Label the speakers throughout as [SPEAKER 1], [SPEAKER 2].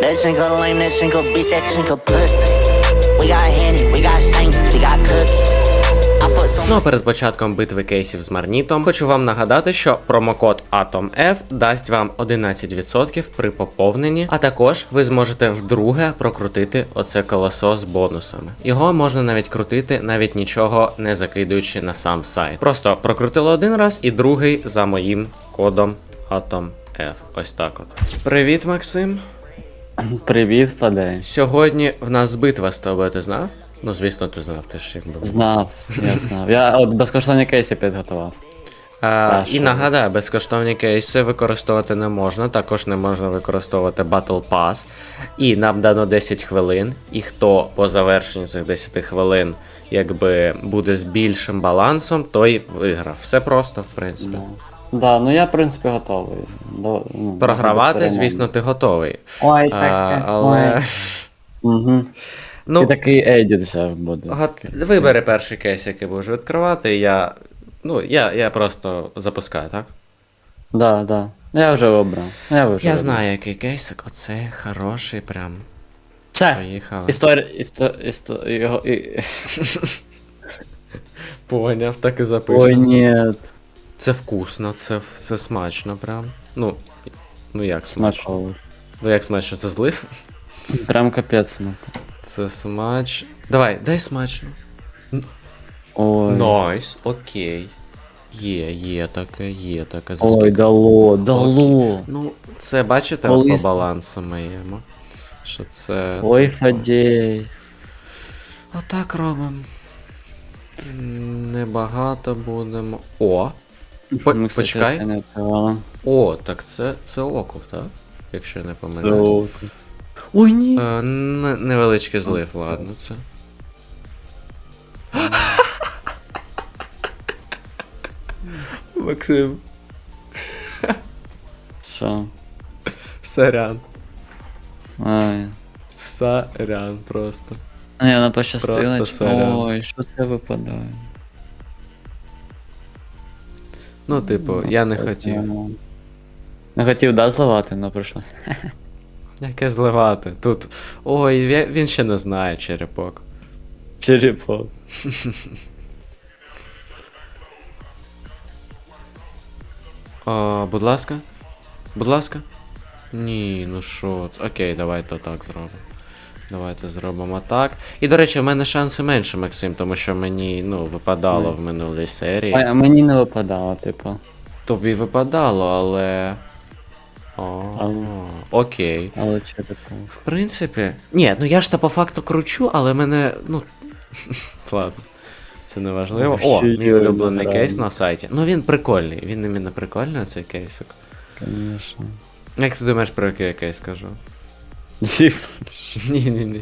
[SPEAKER 1] That chinko lame, that chinko bitch, that chinko pussy. We got Henny, we got Shanks, we got Cookie.
[SPEAKER 2] Ну а перед початком битви кейсів з Марнітом хочу вам нагадати, що промокод ATOMF дасть вам 11% при поповненні, а також ви зможете вдруге прокрутити оце колесо з бонусами. Його можна навіть крутити, навіть нічого не закидуючи на сам сайт. Просто прокрутили один раз і другий за моїм кодом ATOMF. Ось так от. Привіт, Максим.
[SPEAKER 3] Привіт, Фадей.
[SPEAKER 2] Сьогодні в нас битва з тобою, ти знав? Ну, звісно, ти знав, ти ж якби.
[SPEAKER 3] Знав, я знав. Я от безкоштовні кейси підготував.
[SPEAKER 2] А, і
[SPEAKER 3] що?
[SPEAKER 2] нагадаю, безкоштовні кейси використовувати не можна, також не можна використовувати Battle Pass. І нам дано 10 хвилин. І хто по завершенні цих 10 хвилин якби буде з більшим балансом, той виграв. Все просто, в принципі.
[SPEAKER 3] Да, ну я, в принципі, готовий. До, ну,
[SPEAKER 2] Програвати, звісно, ти готовий.
[SPEAKER 3] Ой,
[SPEAKER 2] А,
[SPEAKER 3] так,
[SPEAKER 2] але.
[SPEAKER 3] Угу.
[SPEAKER 2] Ну,
[SPEAKER 3] І такий едіт взяв буде.
[SPEAKER 2] гот- вибери перший кейс, який будеш відкривати, і я. Ну, я, я просто запускаю, так?
[SPEAKER 3] Да, да. Я вже обрав. Я вже
[SPEAKER 2] Я знаю, який кейсик. Оце хороший прям.
[SPEAKER 3] Все.
[SPEAKER 2] Поїхали.
[SPEAKER 3] Історія, істо, істо, його.
[SPEAKER 2] Поняв, так і запишемо.
[SPEAKER 3] Ой, ні.
[SPEAKER 2] Це вкусно, це, це смачно прям. Ну, ну як смачно?
[SPEAKER 3] Смачно.
[SPEAKER 2] Ну як смачно, це злив?
[SPEAKER 3] Прям капець смак.
[SPEAKER 2] Це смач. Давай, дай смачно.
[SPEAKER 3] Ой.
[SPEAKER 2] Найс, окей. Є, є таке, є таке.
[SPEAKER 3] Ой, дало, дало.
[SPEAKER 2] Ну, це бачите
[SPEAKER 3] Колись-
[SPEAKER 2] по балансу моєму. Що це.
[SPEAKER 3] Ой, Фадей.
[SPEAKER 2] Отак робимо. Небагато будемо. О! По-
[SPEAKER 3] Ми, кстати,
[SPEAKER 2] почекай.
[SPEAKER 3] це не відкривали.
[SPEAKER 2] О, так це, це окуп, так? Якщо я не помиляюсь.
[SPEAKER 3] Ой, ні.
[SPEAKER 2] Е, не- невеличкий злив, ладно, це. Максим.
[SPEAKER 3] Що?
[SPEAKER 2] Сорян.
[SPEAKER 3] Ай.
[SPEAKER 2] Сорян просто.
[SPEAKER 3] Не, вона пощастила.
[SPEAKER 2] Просто сорян.
[SPEAKER 3] Ой, що це випадає?
[SPEAKER 2] Ну, типу, я не хотів.
[SPEAKER 3] Не хотів, да, зливати, але прийшло.
[SPEAKER 2] Яке зливати? Тут. Ой, він ще не знає черепок.
[SPEAKER 3] Черепок.
[SPEAKER 2] О, будь ласка. Будь ласка. Ні, ну що це. Окей, давайте так зробимо. Давайте зробимо так. І, до речі, в мене шанси менше, Максим, тому що мені, ну, випадало в минулій серії.
[SPEAKER 3] А мені не випадало, типу.
[SPEAKER 2] Тобі випадало, але. О,
[SPEAKER 3] Але-
[SPEAKER 2] окей.
[SPEAKER 3] Але черепок.
[SPEAKER 2] В принципі. Ні, ну я ж то по факту кручу, але мене. Ну. Ладно. Це не важливо. О, мій улюблений кейс на сайті. Ну він прикольний. Він іменно прикольний, цей кейсик.
[SPEAKER 3] Конечно.
[SPEAKER 2] Як ти думаєш, про який я кейс кажу?
[SPEAKER 3] Зів.
[SPEAKER 2] Ні, ні, ні.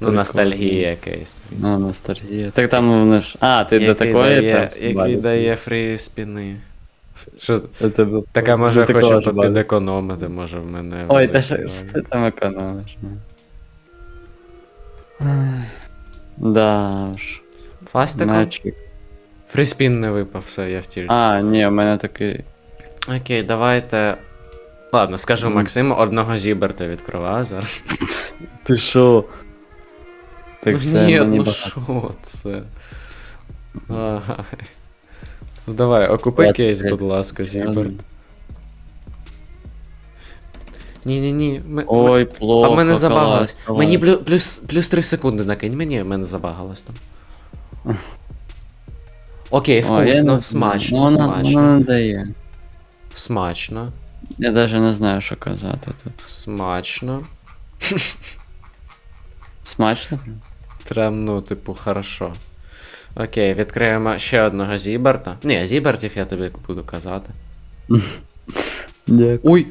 [SPEAKER 2] Ну, ностальгія кейс.
[SPEAKER 3] Ну, ностальгія. Так там вони ж. А, ти до
[SPEAKER 2] Який
[SPEAKER 3] такої
[SPEAKER 2] дає, який дає фрі спіни. Що?
[SPEAKER 3] До тебе-
[SPEAKER 2] Така може
[SPEAKER 3] до такого
[SPEAKER 2] хочу
[SPEAKER 3] ж
[SPEAKER 2] підекономити, може в мене.
[SPEAKER 3] Ой, та що ти там економиш? ну? Ай. Да уж.
[SPEAKER 2] Фастиком? Фріспін не випав, все, я втілю.
[SPEAKER 3] А, ні, у мене такий.
[SPEAKER 2] Окей, давайте. Ладно, скажу. Максиму, одного зіберта відкриваю зараз.
[SPEAKER 3] Ти що? Так
[SPEAKER 2] ну,
[SPEAKER 3] це
[SPEAKER 2] ні,
[SPEAKER 3] мені
[SPEAKER 2] ну
[SPEAKER 3] багато.
[SPEAKER 2] що це? Ага. Ну давай, окупи
[SPEAKER 3] Я
[SPEAKER 2] кейс,
[SPEAKER 3] це-
[SPEAKER 2] будь ласка, Зіберт. Ні-ні-ні. Ми, ми...
[SPEAKER 3] Ой, плохо.
[SPEAKER 2] А в мене забагалось.
[SPEAKER 3] клас.
[SPEAKER 2] Мені плюс, плюс, плюс 3 секунди накинь, мені в мене забагалось там. Окей,
[SPEAKER 3] Ой, я
[SPEAKER 2] вкусно,
[SPEAKER 3] знаю.
[SPEAKER 2] смачно,
[SPEAKER 3] Ну, вона,
[SPEAKER 2] смачно.
[SPEAKER 3] Вона не дає.
[SPEAKER 2] Смачно,
[SPEAKER 3] Я навіть не знаю, що казати тут.
[SPEAKER 2] смачно.
[SPEAKER 3] Смачно?
[SPEAKER 2] Прям, ну, типу, хорошо. Окей, відкриємо ще одного Зіберта. Ні, Зібертів я тобі буду казати.
[SPEAKER 3] Дякую.
[SPEAKER 2] Ой!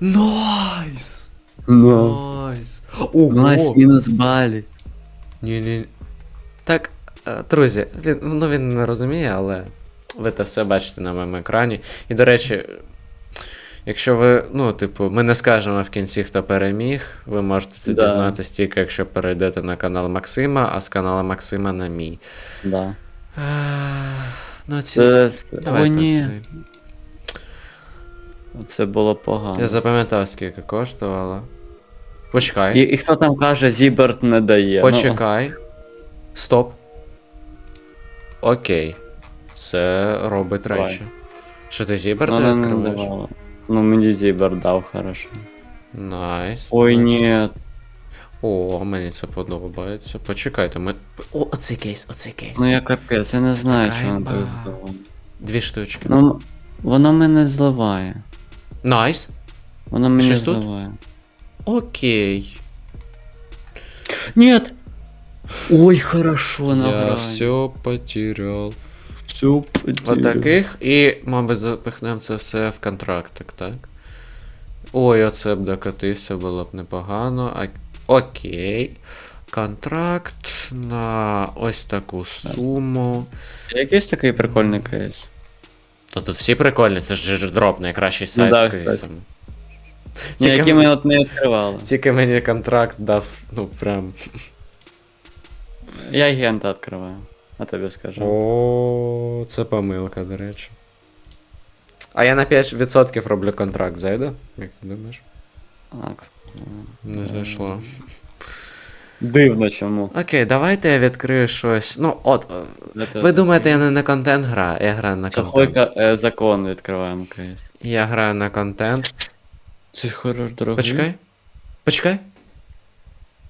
[SPEAKER 2] Найс!
[SPEAKER 3] Ну.
[SPEAKER 2] Найс! Ого!
[SPEAKER 3] Найс мінус балі.
[SPEAKER 2] Ні, ні. Так, е, друзі, він, ну він не розуміє, але ви це все бачите на моєму екрані. І, до речі, якщо ви, ну, типу, ми не скажемо в кінці, хто переміг, ви можете це
[SPEAKER 3] Да.
[SPEAKER 2] дізнатися тільки, якщо перейдете на канал Максима, а з канала Максима на мій.
[SPEAKER 3] Да.
[SPEAKER 2] А, ну, ці...
[SPEAKER 3] Це...
[SPEAKER 2] Давай
[SPEAKER 3] О, ні. Це було погано.
[SPEAKER 2] Я запам'ятав, скільки коштувало. Почекай.
[SPEAKER 3] І, і хто там каже, Зіберт не дає. Ну,
[SPEAKER 2] Почекай. Стоп. Окей. Це робить
[SPEAKER 3] Давай.
[SPEAKER 2] речі. Що ти
[SPEAKER 3] ну,
[SPEAKER 2] зібер ти
[SPEAKER 3] вона не
[SPEAKER 2] відкриваєш?
[SPEAKER 3] Ну мені Зіберт дав, хорошо.
[SPEAKER 2] Найс.
[SPEAKER 3] Ой,
[SPEAKER 2] Бачу.
[SPEAKER 3] ні.
[SPEAKER 2] О, мені це подобається. Почекайте, ми. О, оцей кейс, оцей кейс.
[SPEAKER 3] Ну я капець, я не знаю,
[SPEAKER 2] така
[SPEAKER 3] що воно так
[SPEAKER 2] імба.
[SPEAKER 3] здало.
[SPEAKER 2] Дві штучки.
[SPEAKER 3] Ну, воно мене зливає.
[SPEAKER 2] Найс.
[SPEAKER 3] Воно мене
[SPEAKER 2] Щось тут?
[SPEAKER 3] зливає.
[SPEAKER 2] Окей.
[SPEAKER 3] Нет! Ой, хорошо,
[SPEAKER 2] Я
[SPEAKER 3] грани.
[SPEAKER 2] все потерял. Отаких і, мабуть, запихнемо це все в контрактик, так? Ой, оце б докатився, було б непогано. А... Окей. Контракт на ось таку суму.
[SPEAKER 3] Якийсь такий прикольний кейс.
[SPEAKER 2] Ну тут всі прикольні, це ж дроп, найкращий сайт,
[SPEAKER 3] да,
[SPEAKER 2] скажіть
[SPEAKER 3] кстати.
[SPEAKER 2] самі.
[SPEAKER 3] Ні, які ми от не відкривали.
[SPEAKER 2] тільки мені контракт дав, ну прям.
[SPEAKER 3] Я агента відкриваю. А тобі скажу.
[SPEAKER 2] О, це помилка, до речі. А я на 5% роблю контракт, зайде? Як ти думаєш?
[SPEAKER 3] Так.
[SPEAKER 2] Не зайшло.
[SPEAKER 3] Дивно чому.
[SPEAKER 2] Окей, давайте я відкрию щось. Ну, от. е,
[SPEAKER 3] Це
[SPEAKER 2] Ви думаєте, я не на контент граю? Я граю на контент.
[SPEAKER 3] Хойка е, закон відкриваємо кейс.
[SPEAKER 2] Я граю на контент.
[SPEAKER 3] Це ж хорош дорогий.
[SPEAKER 2] Почекай. Почекай.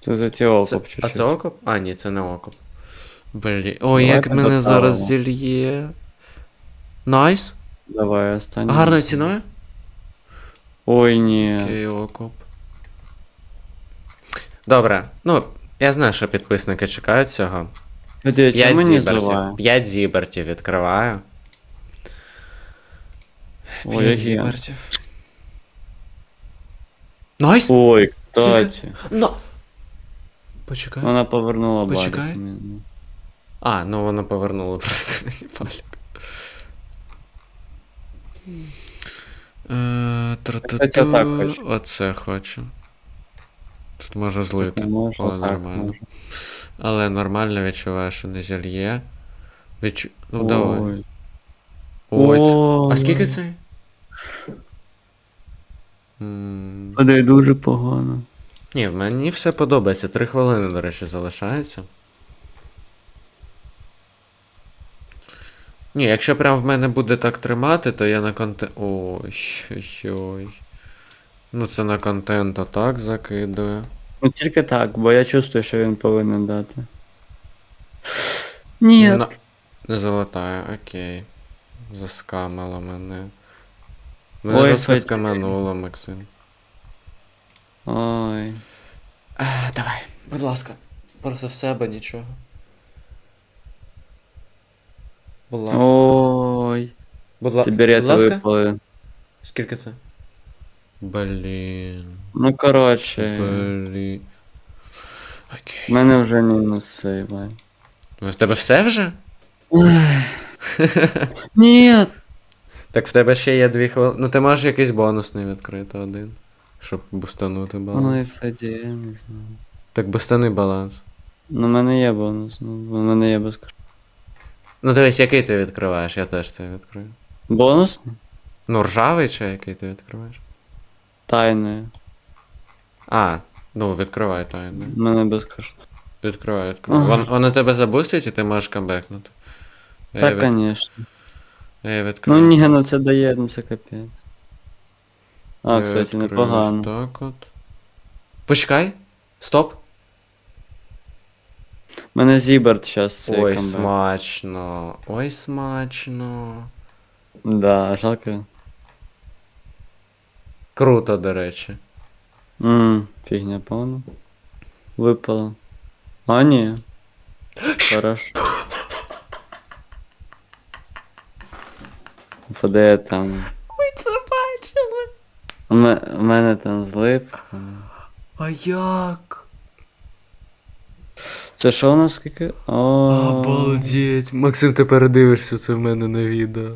[SPEAKER 3] Це за ті
[SPEAKER 2] Це...
[SPEAKER 3] окоп
[SPEAKER 2] А це окоп? А, ні, це не окоп. Блі. Ой,
[SPEAKER 3] Давай
[SPEAKER 2] як мене зараз
[SPEAKER 3] доставимо.
[SPEAKER 2] зільє. Найс.
[SPEAKER 3] Давай останній.
[SPEAKER 2] Гарною ціною?
[SPEAKER 3] Ой, ні.
[SPEAKER 2] Окей, окоп. Добре. Ну, я знаю, що підписники чекають цього.
[SPEAKER 3] Тоді,
[SPEAKER 2] 5
[SPEAKER 3] чому не
[SPEAKER 2] зібертів. 5 зібертів відкриваю.
[SPEAKER 3] Ой,
[SPEAKER 2] 5
[SPEAKER 3] агент.
[SPEAKER 2] зібертів. Найс!
[SPEAKER 3] Ой, кстати.
[SPEAKER 2] Ну. Почекай.
[SPEAKER 3] Вона повернула
[SPEAKER 2] Почекай. А, ну воно повернуло просто мені палік. Е,
[SPEAKER 3] Кстати, отак хочу.
[SPEAKER 2] Оце хочу. Тут може злити.
[SPEAKER 3] Не можу,
[SPEAKER 2] Але нормально.
[SPEAKER 3] можу.
[SPEAKER 2] Але нормально відчуваю, що не зільє. Відчу... Ну давай.
[SPEAKER 3] Ой.
[SPEAKER 2] Ой, це-
[SPEAKER 3] Ой.
[SPEAKER 2] А скільки цей? М,
[SPEAKER 3] Падає дуже погано.
[SPEAKER 2] Ні, мені все подобається. Три хвилини, до речі, залишається. Ні, якщо прям в мене буде так тримати, то я на контент. Ой, ой. Ну це на контент отак закидує.
[SPEAKER 3] Ну тільки так, бо я чувствую, що він повинен дати. Ні.
[SPEAKER 2] На... Не золотая, окей. Заскамило мене. Мене
[SPEAKER 3] Ой,
[SPEAKER 2] просто скамануло, Максим.
[SPEAKER 3] Ой.
[SPEAKER 2] А, давай, будь ласка. Просто в себе нічого. Будь ласка.
[SPEAKER 3] Ой.
[SPEAKER 2] Будь, ла...
[SPEAKER 3] Ці
[SPEAKER 2] будь
[SPEAKER 3] берети
[SPEAKER 2] ласка.
[SPEAKER 3] випали.
[SPEAKER 2] Скільки це? Блін.
[SPEAKER 3] Ну коротше.
[SPEAKER 2] Блін.
[SPEAKER 3] В
[SPEAKER 2] Окей.
[SPEAKER 3] мене вже мінуси, бай.
[SPEAKER 2] В тебе все вже?
[SPEAKER 3] Ні.
[SPEAKER 2] Так в тебе ще є дві хвилини. Ну ти можеш якийсь бонусний відкрити один. Щоб бустанути баланс.
[SPEAKER 3] Ой, Феді, я не знаю.
[SPEAKER 2] Так бустани баланс.
[SPEAKER 3] Ну в мене є бонус, ну в мене є безкоштовно.
[SPEAKER 2] Ну дивись, який ти відкриваєш, я теж це відкрию.
[SPEAKER 3] Бонус?
[SPEAKER 2] Ну, ржавий чи який ти відкриваєш?
[SPEAKER 3] Тайною.
[SPEAKER 2] А, ну відкривай тайну.
[SPEAKER 3] В мене безкоштовно.
[SPEAKER 2] Відкривай, відкривай.
[SPEAKER 3] Ага.
[SPEAKER 2] Вон, воно тебе забустить і ти можеш камбекнути. Я
[SPEAKER 3] Так,
[SPEAKER 2] її від-
[SPEAKER 3] звісно.
[SPEAKER 2] я її
[SPEAKER 3] Ну
[SPEAKER 2] відкрию.
[SPEAKER 3] ні, ну це дає, ну це капець. А,
[SPEAKER 2] Я
[SPEAKER 3] кстати,
[SPEAKER 2] відкрию
[SPEAKER 3] непогано.
[SPEAKER 2] ось Так от. Почекай. Стоп.
[SPEAKER 3] Мене Зіберт зараз цей
[SPEAKER 2] Ой,
[SPEAKER 3] камбек.
[SPEAKER 2] смачно. Ой, смачно.
[SPEAKER 3] Да, жалко.
[SPEAKER 2] Круто, до речі.
[SPEAKER 3] Ммм, фігня повна. Випало. А, ні. Хорошо. Впаде там.
[SPEAKER 2] Ми це бачили.
[SPEAKER 3] У мене там злив.
[SPEAKER 2] А як?
[SPEAKER 3] Це що у нас скільки?
[SPEAKER 2] Обалдеть. Максим, ти передивишся це в мене на відео.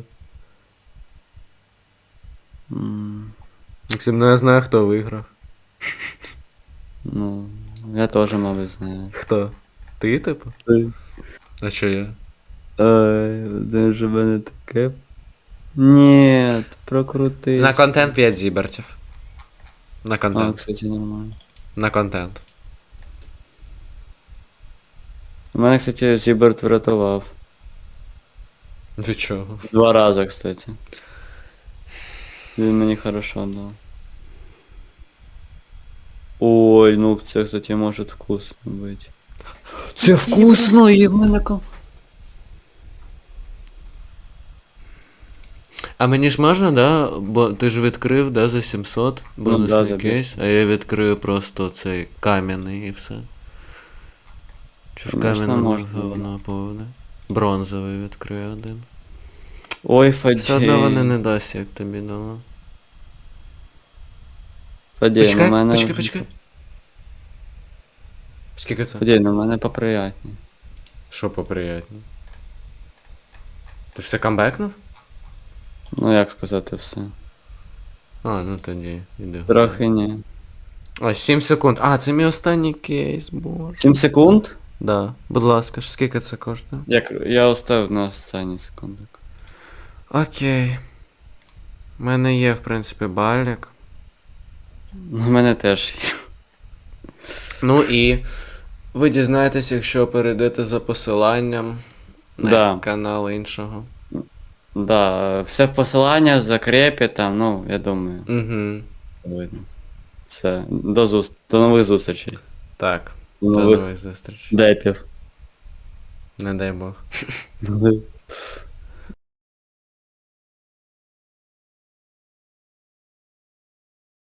[SPEAKER 2] Максим, ну я знаю, хто виграв.
[SPEAKER 3] Ну, я теж, мабуть, знаю.
[SPEAKER 2] Хто? Ти, типу? А що я?
[SPEAKER 3] Ой, де ж в мене таке. Нет, прокрути.
[SPEAKER 2] На контент 5 зібертів. На
[SPEAKER 3] А,
[SPEAKER 2] контент.
[SPEAKER 3] кстати, нормально.
[SPEAKER 2] На контент.
[SPEAKER 3] У мене, кстати, Зіберт врятував.
[SPEAKER 2] Для чого?
[SPEAKER 3] Два рази, кстати. Він мені хорошо дав. Ой, ну це, кстати, може вкусно бути. Це вкусно, і в мене ком-
[SPEAKER 2] А мені ж можна, да? Бо ти ж відкрив, да, за 700 бонусний
[SPEAKER 3] да, да,
[SPEAKER 2] кейс, а я відкрию просто цей кам'яний і все. Чи в
[SPEAKER 3] можна,
[SPEAKER 2] говно повне? Бронзовий відкрию один.
[SPEAKER 3] Ой,
[SPEAKER 2] Все одно вони не дасть, як тобі дало.
[SPEAKER 3] Фадій,
[SPEAKER 2] Почекай,
[SPEAKER 3] на мене...
[SPEAKER 2] почекай, почекай. Скільки це?
[SPEAKER 3] Фадій, на мене поприятні.
[SPEAKER 2] Що поприятні? Ти все камбекнув?
[SPEAKER 3] Ну як сказати все.
[SPEAKER 2] А, ну тоді, іди.
[SPEAKER 3] Трохи ні.
[SPEAKER 2] А, 7 секунд. А, це мій останній кейс, боже.
[SPEAKER 3] 7 секунд?
[SPEAKER 2] Да. Будь ласка, ж скільки це коштує?
[SPEAKER 3] Як я оставив на останній секундик.
[SPEAKER 2] Окей. У мене є, в принципі, балік.
[SPEAKER 3] У мене теж є.
[SPEAKER 2] Ну і ви дізнаєтесь, якщо перейдете за посиланням на
[SPEAKER 3] Да.
[SPEAKER 2] канал іншого.
[SPEAKER 3] Да, все посилання в закрепі там, ну, я думаю,
[SPEAKER 2] Угу.
[SPEAKER 3] видно. Все. До, зус... до нових зустрічей.
[SPEAKER 2] Так.
[SPEAKER 3] До
[SPEAKER 2] До
[SPEAKER 3] нових
[SPEAKER 2] зустрічей.
[SPEAKER 3] депів.
[SPEAKER 2] Не дай Бог.